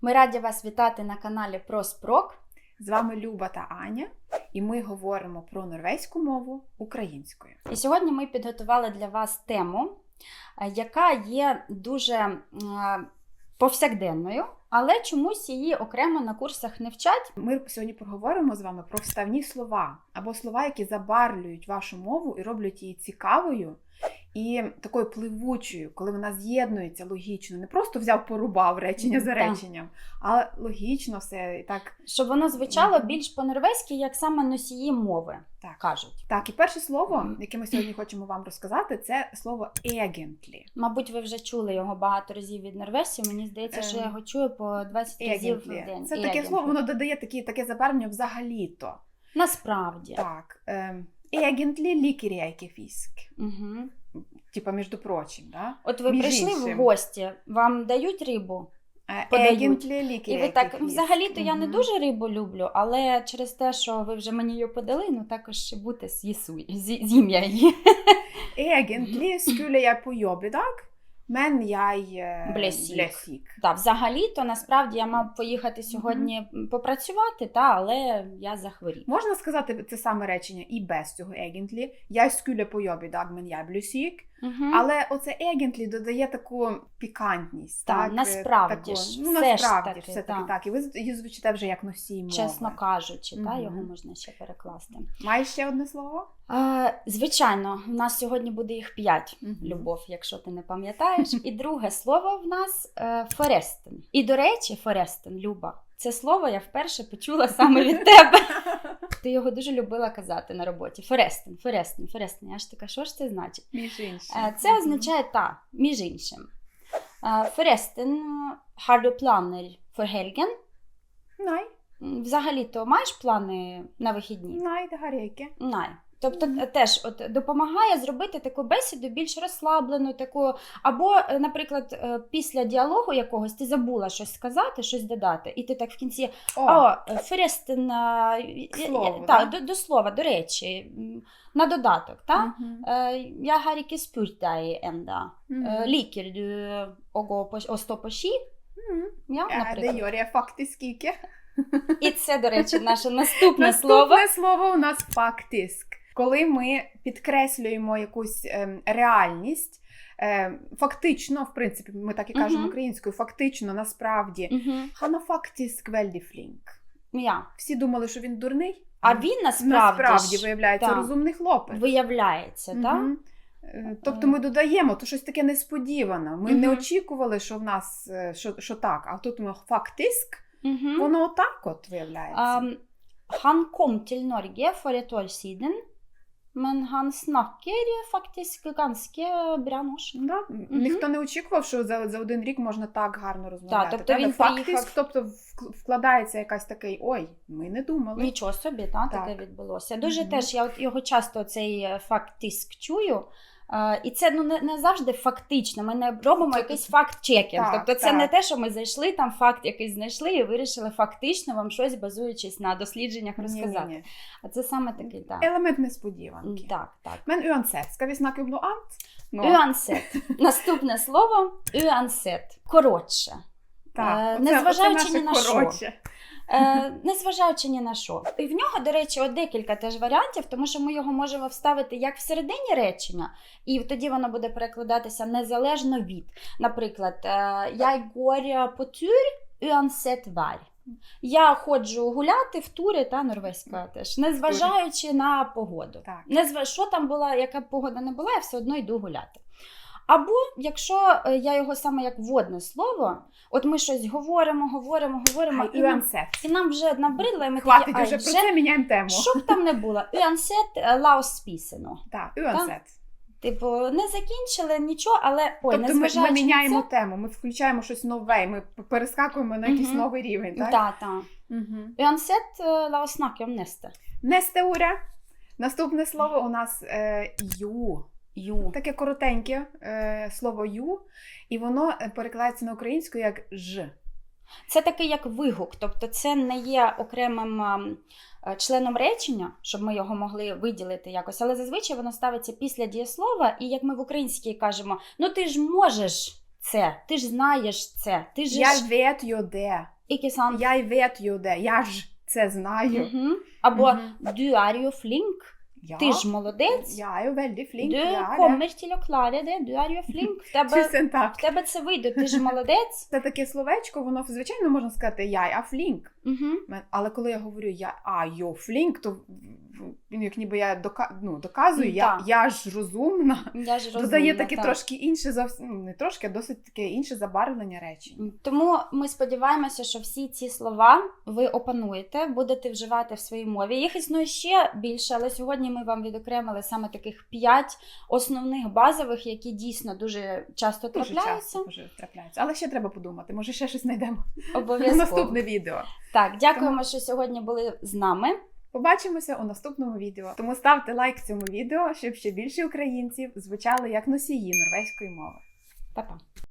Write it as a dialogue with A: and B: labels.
A: Ми раді вас вітати на каналі Проспрок.
B: З вами Люба та Аня, і ми говоримо про норвезьку мову українською.
A: І сьогодні ми підготували для вас тему, е, яка є дуже е, повсякденною, але чомусь її окремо на курсах не вчать.
B: Ми сьогодні поговоримо з вами про вставні слова або слова, які забарвлюють вашу мову і роблять її цікавою і такою пливучою, коли вона з'єднується логічно. Не просто взяв порубав речення за реченням, а логічно все і так.
A: Щоб воно звучало більш по-норвезьки, як саме носії мови
B: Так.
A: кажуть.
B: Так, і перше слово, яке ми сьогодні хочемо вам розказати, це слово «egentlig».
A: Мабуть, ви вже чули його багато разів від норвезців. Мені здається, що я
B: Ем,
A: його чую по 20 разів в день.
B: Це таке слово, воно додає такі, таке забарвлення взагалі-то.
A: Насправді.
B: Так. ем, «Egentlig liker jeg.
A: Угу.
B: Типа, між прочим, да?
A: От ви
B: Між
A: прийшли в гості, вам дають рибу?
B: Е,
A: Подають.
B: «Egentlig liker
A: І ви так,
B: fisk».
A: взагалі-то я не дуже рибу люблю, але через те, що ви вже мені її подали, ну також бути з'їсуй, зі- з'їм я її.
B: Egentlig skulle jeg på jobb i dag, men jeg е.
A: Так, взагалі-то насправді я мав поїхати сьогодні попрацювати, та, але я захворів.
B: Можна сказати це саме речення і без цього «egentlig». Jeg skulle på jobb i dag, men jeg ble syk.
A: Угу.
B: Але оце «egentlig» додає таку пікантність.
A: Так,
B: так?
A: насправді
B: таку,
A: ж,
B: ну,
A: все ж
B: насправді
A: таки,
B: ж, все таки
A: так.
B: так. І ви її звучите вже як носій мови.
A: Чесно кажучи, та, його можна ще перекласти.
B: Маєш ще одне слово?
A: Е, звичайно, у нас сьогодні буде їх п'ять.
B: Мгм.
A: Любов, якщо ти не пам'ятаєш. І друге слово в нас е, форестен. І до речі, форестен, Люба, це слово я вперше почула саме від тебе. Ти його дуже любила казати на роботі. Ферестин, Ферестин, Ферестин. Я ж така, що ж це значить?
B: Між іншим.
A: Е, Це означає та, між іншим. Ферестин Форестен, har du planer for helgen?
B: Най,
A: Взагалі-то маєш плани на вихідні?
B: най, det har jeg ikke.
A: Най. Тобто е, теж от допомагає зробити таку бесіду більш розслаблену, таку, або, е, наприклад, е, після діалогу якогось ти забула щось сказати, щось додати, і ти так в кінці
B: О, слову,
A: так,
B: да?
A: до, до слова, до речі, на додаток. Та? Я har ikke spurt deg enda.
B: Мгм.
A: Е, Liker du å, gå på, å stå på ski?
B: Мгм.
A: Ja,
B: Е, Det
A: наприклад.
B: gjør jeg faktisk ikke.
A: І це, до речі, наше наступне слово.
B: Наступне слово у нас фактиск. Коли ми підкреслюємо якусь ем, реальність, ем, фактично, в принципі, ми так і кажемо
A: Мгм.
B: українською, фактично, насправді, фактиск вельді флінк.
A: Я.
B: Всі думали, що він дурний.
A: А він насправді,
B: насправді
A: ж
B: виявляється
A: так.
B: розумний хлопець.
A: виявляється, так?
B: Мгм. Е, Тобто ми додаємо то щось таке несподіване. Ми не очікували, що в нас е, що, що так, а тут ми фактиск,
A: Мгм.
B: воно отак от виявляється.
A: Um, han kom til Norge for et år siden, men han snakker faktisk ganske bra norsk.
B: Да? Ніхто не очікував, що за, за один рік можна так гарно розмовляти.
A: тобто
B: та,
A: він
B: Фактиск,
A: приїхав-
B: тобто вк- вкладається якась такий, ой, ми не думали.
A: Нічого собі, та, таке відбулося. Дуже
B: Мгм.
A: теж я от його часто цей е, факт-тиск чую. І це ну не, не завжди фактично. Ми не робимо якийсь факт-чекінг. Тобто, це
B: так.
A: не те, що ми зайшли, там факт якийсь знайшли і вирішили фактично вам щось базуючись на дослідженнях розказати.
B: Ні-ні-ні.
A: А це саме такий так.
B: Елемент несподіванки.
A: Так, так.
B: Vi snakke om noe annet? Nå?
A: Uansett. Наступне слово uansett. Коротше.
B: Так,
A: Е, незважаючи ні на
B: наше
A: що. Е, незважаючи ні на що. І в нього, до речі, от декілька теж варіантів, тому що ми його можемо вставити як всередині речення, і тоді воно буде перекладатися незалежно від. Наприклад, е, я på tur uansett. Я ходжу гуляти в турі та норвезька теж, незважаючи на погоду.
B: Так.
A: Незва... Що там була, яка б погода не була, я все одно йду гуляти. Або якщо е, я його саме як вводне слово, от ми щось говоримо, говоримо, говоримо, і нам, і нам вже набридло, і ми
B: Хватить
A: такі,
B: вже про це, міняємо тему.
A: що б там не було, uansett лаус спісено.
B: Так, uansett.
A: Типу, не закінчили нічого, але ой,
B: Тобто ми, ми міняємо
A: це,
B: тему, ми включаємо щось нове, ми перескакуємо на якийсь
A: Мгм.
B: новий рівень. Так?
A: та, та.
B: Угу.
A: Uansett la oss snakke om neste.
B: Наступне слово у нас е, ю.
A: Ю.
B: Таке коротеньке е, слово ю, і воно е, перекладається на українську як ж.
A: Це такий як вигук, тобто це не є окремим ем, е, членом речення, щоб ми його могли виділити якось, але зазвичай воно ставиться після дієслова, і як ми в українській кажемо, ну ти ж можеш це, ти ж знаєш це, ти ж
B: Я jo det. Я jo det. Я ж це знаю.
A: Мгм. Або
B: Мгм.
A: du er jo flink,
B: Ja.
A: ж молодець.
B: Я er jo veldig flink.
A: Du
B: er
A: kommer til å klare det, du er jo flink. В тебе,
B: Tusen takk.
A: в тебе це вийде, ти ж молодець.
B: Це таке словечко, воно звичайно можна сказати я, а флінк.
A: Угу.
B: Але коли я говорю я а йо флінк, то він як ніби я дока... ну, доказую, я, я ж розумна.
A: Я ж розумна,
B: Додає таке
A: так.
B: трошки інше зовсім не трошки, а досить таке інше забарвлення речень.
A: Тому ми сподіваємося, що всі ці слова ви опануєте, будете вживати в своїй мові. Їх існує ще більше, але сьогодні ми вам відокремили саме таких п'ять основних базових, які дійсно дуже часто
B: Дуже
A: трапляються.
B: часто дуже трапляються. Але ще треба подумати, може ще щось знайдемо на
A: Обов'язково.
B: наступне відео.
A: Так, дякуємо, що сьогодні були з нами.
B: Побачимося у наступному відео. Тому ставте лайк цьому відео, щоб ще більше українців звучали як носії норвезької мови.
A: Па-па.